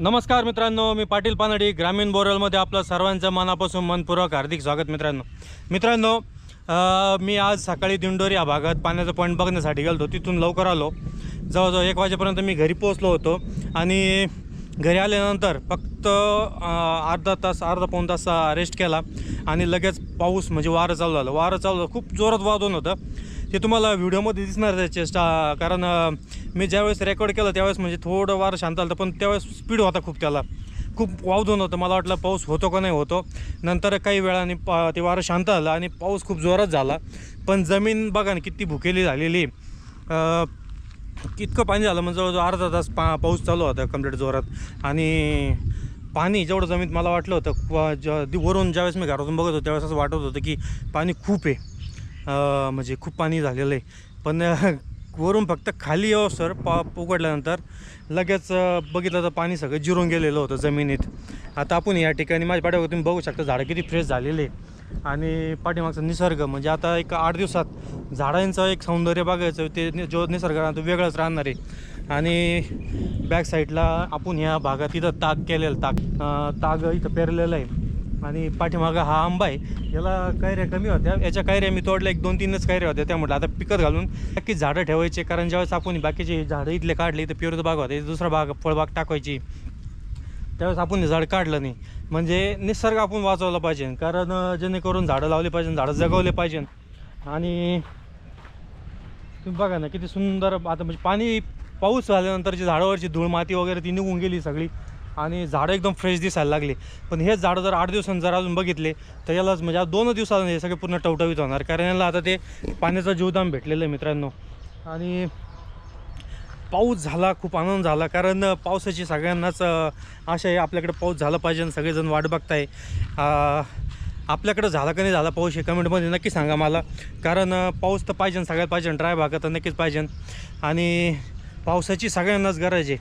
नमस्कार मित्रांनो मी पाटील पानडी ग्रामीण बोरलमध्ये आपलं सर्वांचं मनापासून मनपूर्वक हार्दिक स्वागत मित्रांनो. मित्रांनो मी आज सकाळी दिंडोरी या भागात पाण्याचं पॉईंट बघण्यासाठी गेलो होतो तिथून लवकर आलो. जवळजवळ एक वाजेपर्यंत मी घरी पोचलो होतो आणि घरी आल्यानंतर फक्त अर्धा तास अर्धा पाऊन तास रेस्ट केला आणि लगेच पाऊस म्हणजे वारं चालू झालं. वारं चालू खूप जोरात वादून होतं. ते तुम्हाला व्हिडिओमध्ये दिसणार त्याचे स्टा कारण मी ज्यावेळेस रेकॉर्ड केलं त्यावेळेस म्हणजे थोडं वार शांत आलं पण त्यावेळेस स्पीड होता खूप त्याला. खूप वावधून होतं. मला वाटलं पाऊस होतो का नाही होतो. नंतर काही वेळाने पा ते वारं शांत आलं आणि पाऊस खूप जोरात झाला. पण जमीन बघा ना किती भुकेली झालेली. कितकं इतकं पाणी झालं. म्हणजे जवळजवळ अर्धा तास पा पाऊस चालू होता कंप्लीट जोरात. आणि पाणी जेवढं जमीन मला वाटलं होतं ज वरून ज्यावेळेस मी घरातून बघत होतो त्यावेळेस असं वाटत होतं की पाणी खूप आहे. म्हणजे खूप पाणी झालेलं आहे. पण वरून फक्त खाली येऊ सर पा उघडल्यानंतर लगेच बघितलं तर पाणी सगळं जिरून गेलेलं होतं जमिनीत. आता आपण या ठिकाणी माझ्या पाठीवर तुम्ही बघू शकता झाडं किती फ्रेश झालेले आहे. आणि पाठीमागचा निसर्ग म्हणजे आता एक आठ दिवसात झाडांचं एक सौंदर्य बघायचं ते जो निसर्ग आहे तो वेगळंच राहणार आहे. आणि बॅक साईडला आपण ह्या भागात इथं ताग केलेलं ताग ताग इथं पेरलेलं आहे. आणि पाठीमागं हा आंबा आहे. याला कैऱ्या कमी होत्या. याच्या कैऱ्या मी तोडल्या. एक दोन तीनच कैऱ्या होत्या. त्या म्हटलं आता पिकत घालून नक्की झाडं ठेवायचे. कारण ज्यावेळेस आपण बाकीचे झाडं इथले काढले तर पेरूचा बाग होते. दुसरा बाग फळबाग टाकायची. त्यावेळेस आपण झाड काढलं नाही. म्हणजे निसर्ग आपण वाचवला पाहिजे. कारण जेणेकरून झाडं लावले पाहिजे झाडं जगवले पाहिजे. आणि तुम्ही बघा ना किती सुंदर आता म्हणजे पाणी पाऊस झाल्यानंतर जी झाडावरची धूळ माती वगैरे ती निघून गेली सगळी. आणि झाडं एकदम फ्रेश दिसायला लागली. पण हेच झाडं जर आठ दिवसांनी जर अजून बघितले तर यालाच म्हणजे आज दोन दिवसात हे सगळे पूर्ण टवटवीत होणार. कारण याला आता ते पाण्याचं जीवदान भेटलेलं आहे मित्रांनो. आणि पाऊस झाला खूप आनंद झाला. कारण पावसाची सगळ्यांनाच आशा आहे आपल्याकडे पाऊस झाला पाहिजे आणि सगळेजण वाट बघताय. आपल्याकडं झाला का नाही झाला पाऊस हे कमेंटमध्ये नक्की सांगा मला. कारण पाऊस तर पाहिजे सगळ्यात पाहिजे ड्राय भागात तर नक्कीच पाहिजे. आणि पावसाची सगळ्यांनाच गरज आहे.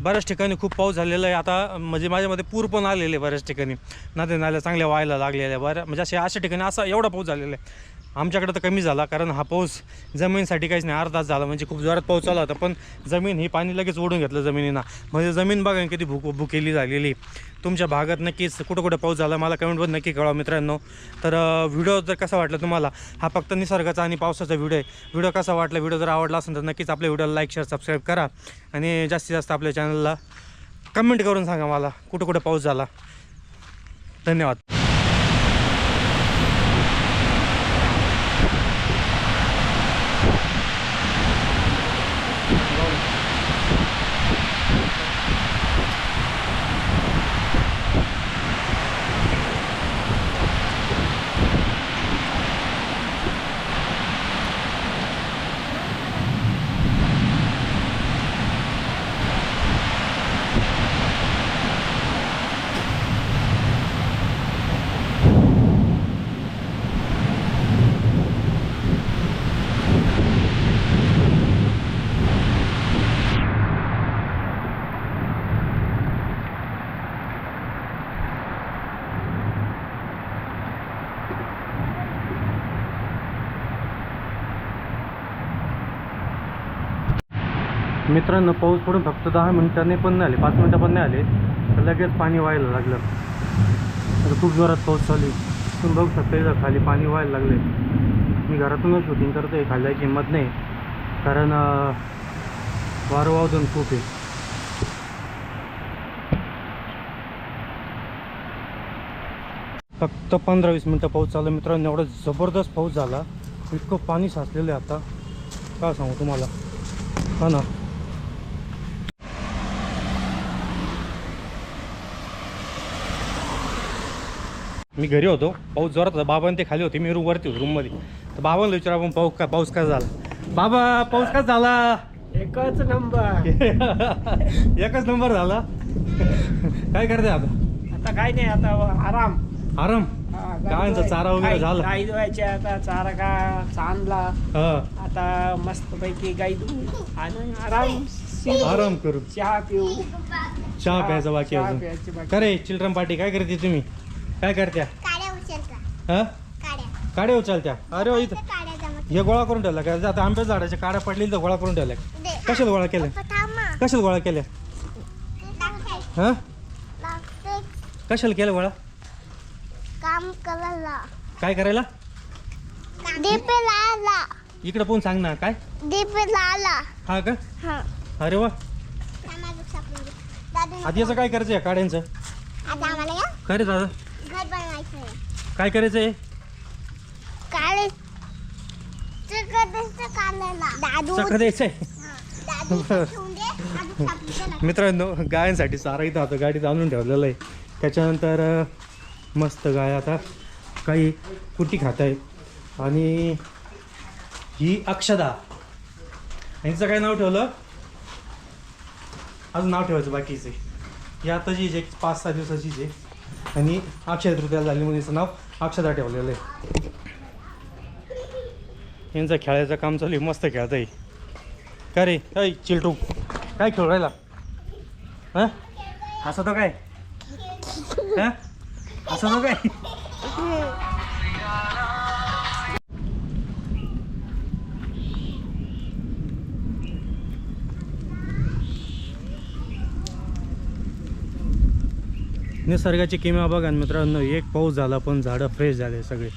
बऱ्याच ठिकाणी खूप पाऊस झालेला आहे. आता म्हणजे माझ्यामध्ये पूर पण आलेले आहे बऱ्याच ठिकाणी. नद्या नाल्या चांगल्या व्हायला लागलेल्या बऱ्या म्हणजे अशा अशा ठिकाणी असा एवढा पाऊस झालेला आहे. आमच्याकडे तर कमी झाला कारण हा पाऊस जमीनसाठी काहीच नाही. अर्धा तास झाला म्हणजे खूप जोरात पाऊस आला होता पण जमीन ही पाणी लगेच ओढून घेतलं जमिनीनं. म्हणजे जमीन बघा किती भूक भुकेली झालेली. तुमच्या भागात नक्कीच कुठं कुठं पाऊस झाला मला कमेंटमध्ये नक्की कळवा मित्रांनो. तर व्हिडिओ जर कसा वाटला तुम्हाला हा फक्त निसर्गाचा आणि पावसाचा व्हिडिओ आहे. व्हिडिओ कसा वाटला व्हिडिओ जर आवडला असेल तर नक्कीच आपल्या व्हिडिओला लाईक शेअर सबस्क्राईब करा. आणि जास्तीत जास्त आपल्या चॅनलला कमेंट करून सांगा मला कुठं कुठं पाऊस झाला. धन्यवाद. मित्रांनो पाऊस पडून फक्त दहा मिनिटांनी पण नाही आले पाच मिनटं पण नाही आले तर लगेच पाणी व्हायला लागलं. आता खूप जोरात पाऊस चालू तुम्ही बघू शकता इथं खाली पाणी व्हायला लागले मी घरातूनच शूटिंग करतोय खाली जायची हिंमत नाही. कारण वारं वावधून खूप आहे. फक्त पंधरा वीस मिनटं पाऊस चालू मित्रांनो एवढा जबरदस्त पाऊस झाला. इतकं पाणी साचलेलं आहे आता. काय सांगू तुम्हाला? हा ना. मी घरी होतो. पाऊस जोरात होता. बाबा ते खाली होते. मी रूम वरती होतो रूममध्ये तर बाबांना विचार आपण पाऊस काय पाऊस काय झाला? बाबा पाऊस काय झाला? एकच नंबर. एकच नंबर झाला. काय करते आता? आता काय नाही आता आराम. आराम? काय म्हणतो, चारा वगैरे झाला? गाई धुवायचे आता. चारा का चांदला. हा. आता मस्त पैकी गाई धुवू आणि आराम. आराम करू. चहा पिऊ. चहा प्यायचा बाकी अजून. प्यायची बाकी. का रे चिल्ड्रन पार्टी काय करते तुम्ही? काय करत्या? काड्या उचलता हा? काड्या. काड्या उचलत्या? अरे इथं काड्या जमा हे गोळा करून ठेवला का? आता आंब्याच्या झाडाच्या काड्या पडलेल्या तर गोळा करून ठेवल्या. दे. कशाला गोळा केल्या? पप्पा थांब ना. कशाला गोळा केल्या. हां? कशाला केलं बाळा काम करायला. काय करायला? दीपे लाला इकडं पण सांग ना काय? दीपे लाला हा का? हा. अरे वा. दादू आधी याचं काय करायचं काड्यांचं? आता आम्हाला या? काय रे दादा? घर बनवायचं काय करायचं आहे काळे चिकटचं काढलेला. दादू. चक्र द्यायचं आहे हा, दादू ठेवून दे दादू सापडून चला. मित्रांनो गायांसाठी चारा इथं आता गाडीत आणून ठेवलेलं आहे. त्याच्यानंतर मस्त गाय आता काही कुटी खात आहेत. आणि ही अक्षदा. यांचं काय नाव ठेवलं? अजून नाव ठेवायचं बाकीचे ही आताची जे पाच सहा दिवसाची जे आणि अक्षय तृतीयाला झाली म्हणून हिचं नाव अक्षदा ठेवलेलं आहे. यांचं खेळायचं काम चालू आहे. मस्त खेळत आहे का रे? ऐ चिलटू. काय खेळू राहिला? हा? असं तो काय? हा? असं तो काय? निसर्गाची किमा बघा ना मित्रांनो एक पाऊस झाला पण झाडं फ्रेश झाले सगळे.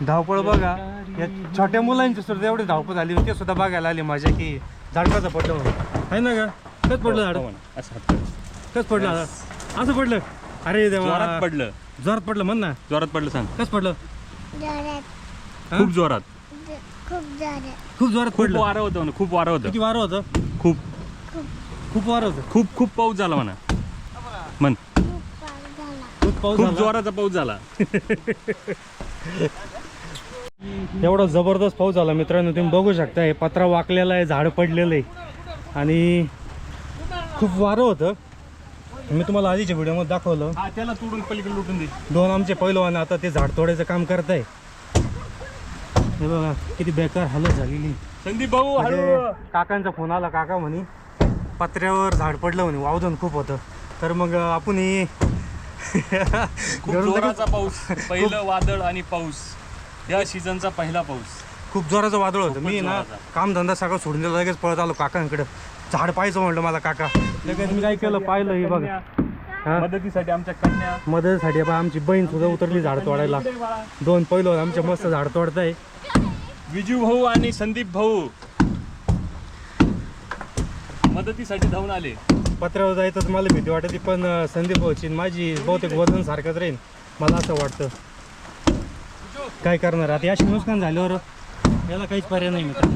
धावपळ बघा. या छोट्या मुलांची सुद्धा एवढी धावपळ झाली होती सुद्धा बघायला आली माझ्या की झाडपाचा कसं आहे ना का कच पडलं झाड? कच पडलं. झाड? असं पडलं? अरे देवा. जोरात पडलं. जोरात पडलं म्हण ना. जोरात पडलं सांग. कस पडलं? जोरात, हा? खूप जोरात. ज- खूप जोरात. खूप जोरात खूप पडलं. वारं होतं म्हणा. खूप वारं होतं. किती वारं होतं? खूप. खूप. वारं होतं. खूप खूप पाऊस झाला म्हणा. म्हण. खूप पाऊस झाला. खूप पाऊस खूप झाला. जोराचा पाऊस झाला. एवढा जबरदस्त पाऊस झाला मित्रांनो. तुम्ही बघू शकता हे पत्रा वाकलेला आहे झाड पडलेलं आहे. आणि खूप वारं होतं. मी तुम्हाला आधीच्या व्हिडिओमध्ये दाखवलं. हा त्याला तोडून पलीकडे लुटून दे. दोन आमचे पैलवान आता ते झाड तोडायचं काम करत आहे हे बघा किती बेकार हालत झालेली. संदीप भाऊ म्हणजे काकांचा फोन आला काका म्हणे पत्र्यावर झाड पडलं म्हणे वावदन खूप होतं. तर मग आपण ही खूप घरून लगेच- जोराचा पाऊस पहिलं वादळ आणि पाऊस. या सीझनचा पहिला पाऊस. खूप जोराचं वादळ होतं. मी ना जोराचं. काम धंदा सगळं सोडून दिला लगेच पळत आलो काकांकडे. झाड पाहायचं म्हणलं मला काका. लगेच मी काय केलं पाहिलं हे बघ. हा? मदतीसाठी आमच्या कन्या. मदतीसाठी बा आमची बहीण सुद्धा उतरली झाड तोडायला. दोन पहिलं आमचे मस्त झाड तोडताय. विजू भाऊ आणि संदीप भाऊ. मदतीसाठी धावून आले. पत्र्यावर जायचं तर मला भीती वाटते पण संदीप भाऊची आणि माझी बहुतेक वजन सारखंच राहील मला असं वाटतं. काय करणार? आता याशी नुकसान झाल्यावर याला काहीच पर्याय नाही मित्र.